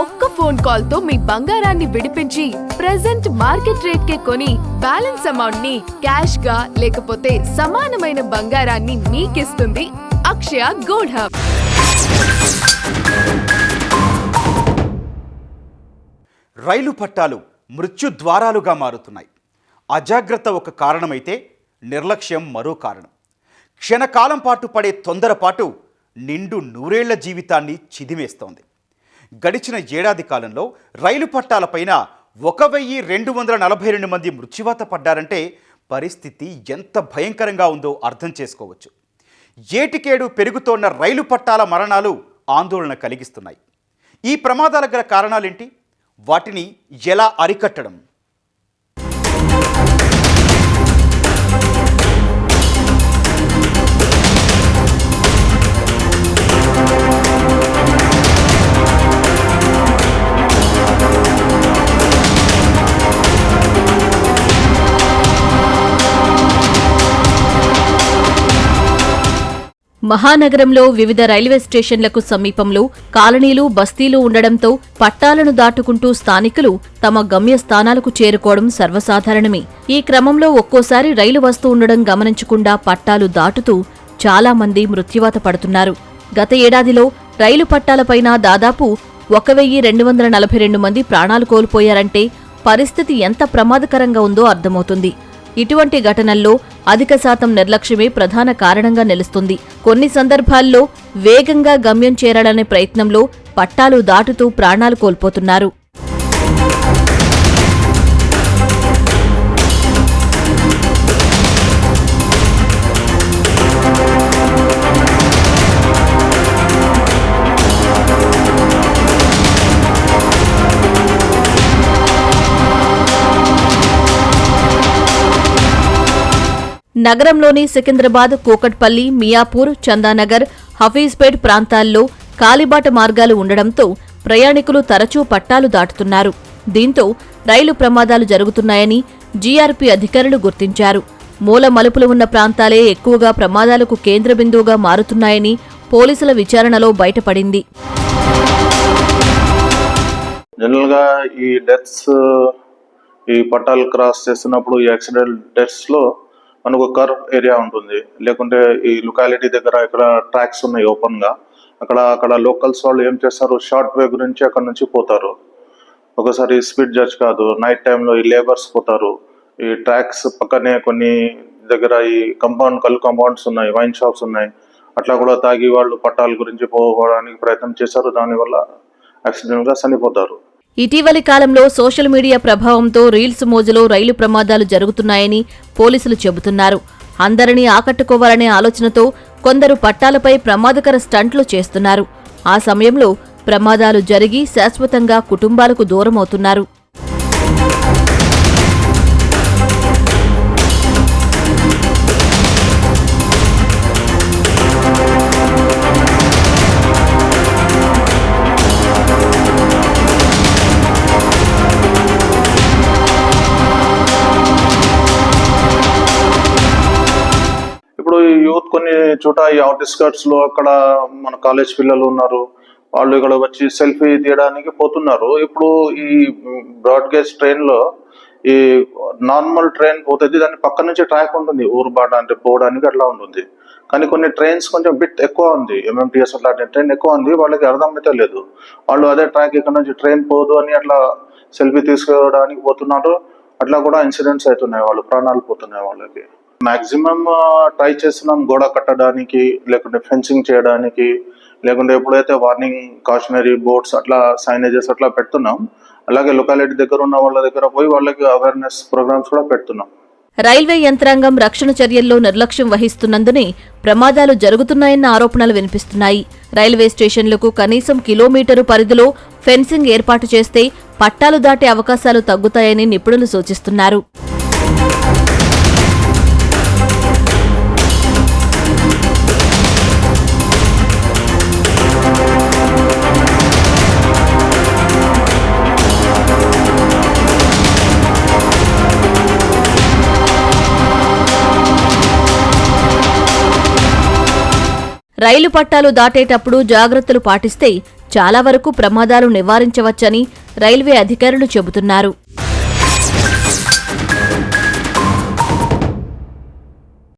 ఒక్క ఫోన్ కాల్తో మీ బంగారాన్ని విడిపించి ప్రెసెంట్ మార్కెట్ రేట్ కే కొని బ్యాలెన్స్ అమౌంట్ని క్యాష్గా లేకపోతే సమానమైన బంగారాన్ని మీకిస్తుంది అక్షయ గోల్డ్ హబ్ రైలు పట్టాలు మృత్యు ద్వారాలుగా మారుతున్నాయి. అజాగ్రత్త ఒక కారణమైతే నిర్లక్ష్యం మరో కారణం. క్షణకాలం పాటు పడే తొందరపాటు నిండు నూరేళ్ళ జీవితాన్ని చిదిమేస్తోంది. గడిచిన ఏడాది కాలంలో రైలు పట్టాలపైన ఒక వెయ్యి రెండు వందల నలభై రెండు మంది మృత్యువాత పడ్డారంటే పరిస్థితి ఎంత భయంకరంగా ఉందో అర్థం చేసుకోవచ్చు. ఏటికేడు పెరుగుతోన్న రైలు పట్టాల మరణాలు ఆందోళన కలిగిస్తున్నాయి. ఈ ప్రమాదాల గల కారణాలేంటి? వాటిని ఎలా అరికట్టడం? మహానగరంలో వివిధ రైల్వే స్టేషన్లకు సమీపంలో కాలనీలు బస్తీలు ఉండడంతో పట్టాలను దాటుకుంటూ స్థానికులు తమ గమ్యస్థానాలకు చేరుకోవడం సర్వసాధారణమే. ఈ క్రమంలో ఒక్కోసారి రైలు వస్తూ ఉండడం గమనించకుండా పట్టాలు దాటుతూ చాలా మంది మృత్యువాత పడుతున్నారు. గత ఏడాదిలో రైలు పట్టాలపైన దాదాపు ఒక వెయ్యి రెండు వందల నలభై రెండు మంది ప్రాణాలు కోల్పోయారంటే పరిస్థితి ఎంత ప్రమాదకరంగా ఉందో అర్థమవుతుంది. ఇటువంటి ఘటనల్లో అధిక శాతం నిర్లక్ష్యమే ప్రధాన కారణంగా నిలుస్తుంది. కొన్ని సందర్భాల్లో వేగంగా గమ్యం చేరాలనే ప్రయత్నంలో పట్టాలు దాటుతూ ప్రాణాలు కోల్పోతున్నారు. నగరంలోని సికింద్రాబాద్ కూకట్పల్లి మియాపూర్ చందానగర్ హఫీజ్పేట్ ప్రాంతాల్లో కాలిబాట మార్గాలు ఉండడంతో ప్రయాణికులు తరచూ పట్టాలు దాటుతున్నారు. దీంతో రైలు ప్రమాదాలు జరుగుతున్నాయని జీఆర్పీ అధికారులు గుర్తించారు. మూల మలుపులు ఉన్న ప్రాంతాలే ఎక్కువగా ప్రమాదాలకు కేంద్ర బిందువుగా మారుతున్నాయని పోలీసుల విచారణలో బయటపడింది. జనరల్గా ఈ డెత్స్ ఈ పట్టాలు క్రాస్ చేసినప్పుడు ఈ యాక్సిడెంట్ డెత్స్లో మనకు కర్వ్ ఏరియా ఉంటుంది. లేకుంటే ఈ లొకాలిటీ దగ్గర ఇక్కడ ట్రాక్స్ ఉన్నాయి ఓపెన్గా. అక్కడ అక్కడ లోకల్స్ వాళ్ళు ఏం చేస్తారు? షార్ట్ వే గురించి అక్కడ నుంచి పోతారు. ఒకసారి స్పీడ్ జడ్జ్ కాదు నైట్ టైంలో ఈ లేబర్స్ పోతారు. ఈ ట్రాక్స్ పక్కనే కొన్ని దగ్గర ఈ కంపౌండ్ కళ్ళు కంపౌండ్స్ ఉన్నాయి వైన్ షాప్స్ ఉన్నాయి. అట్లా కూడా తాగి వాళ్ళు పట్టాల గురించి పోవడానికి ప్రయత్నం చేశారు. దానివల్ల యాక్సిడెంట్గా చనిపోతారు. ఇటీవలి కాలంలో సోషల్ మీడియా ప్రభావంతో రీల్స్ మోజులో రైలు ప్రమాదాలు జరుగుతున్నాయని పోలీసులు చెబుతున్నారు. అందరినీ ఆకట్టుకోవాలనే ఆలోచనతో కొందరు పట్టాలపై ప్రమాదకర స్టంట్లు చేస్తున్నారు. ఆ సమయంలో ప్రమాదాలు జరిగి శాశ్వతంగా కుటుంబాలకు దూరమవుతున్నారు. ఇప్పుడు యూత్ కొన్ని చోట ఈ అవుట్స్కర్ట్స్లో అక్కడ మన కాలేజ్ పిల్లలు ఉన్నారు. వాళ్ళు ఇక్కడ వచ్చి సెల్ఫీ తీయడానికి పోతున్నారు. ఇప్పుడు ఈ బ్రాడ్ గేజ్ ట్రైన్లో ఈ నార్మల్ ట్రైన్ పోతుంది. దాని పక్క నుంచి ట్రాక్ ఉంటుంది. ఊరు బాట అంటే పోవడానికి అట్లా ఉంటుంది. కానీ కొన్ని ట్రైన్స్ కొంచెం బిట్ ఎక్కువ ఉంది. ఎంఎంటీఎస్ అట్లాంటి ట్రైన్ ఎక్కువ ఉంది. వాళ్ళకి అర్థమైతే లేదు. వాళ్ళు అదే ట్రాక్ ఇక్కడ నుంచి ట్రైన్ పోదు అని అట్లా సెల్ఫీ తీసుకోవడానికి పోతున్నారు. అట్లా కూడా ఇన్సిడెంట్స్ అవుతున్నాయి. వాళ్ళు ప్రాణాలు పోతున్నాయి వాళ్ళకి. మాక్సిమం ట్రై చేస్తున్నాం గోడ కట్టడానికి లేకుంటే ఫెన్సింగ్ చేయడానికి లేకుంటే ఎప్పుడైతే వార్నింగ్ కాషనరీ బోర్డ్స్ అట్లా సైనేజెస్ అట్లా పెడుతున్నాం అలాగే లొకాలిటీ దగ్గర ఉన్న వాళ్ళ దగ్గర పోయి వాళ్ళకి అవేర్నెస్ ప్రోగ్రామ్స్ కూడా పెడుతున్నాం. రైల్వే యంత్రాంగం రక్షణ చర్యల్లో నిర్లక్ష్యం వహిస్తున్నందునే ప్రమాదాలు జరుగుతున్నాయన్న ఆరోపణలు వినిపిస్తున్నాయి. రైల్వే స్టేషన్లకు కనీసం కిలోమీటరు పరిధిలో ఫెన్సింగ్ ఏర్పాటు చేస్తే పట్టాలు దాటే అవకాశాలు తగ్గుతాయని నిపుణులు సూచిస్తున్నారు. రైలు పట్టాలు దాటేటప్పుడు జాగ్రత్తలు పాటిస్తే చాలా వరకు ప్రమాదాలు నివారించవచ్చని రైల్వే అధికారులు చెబుతున్నారు.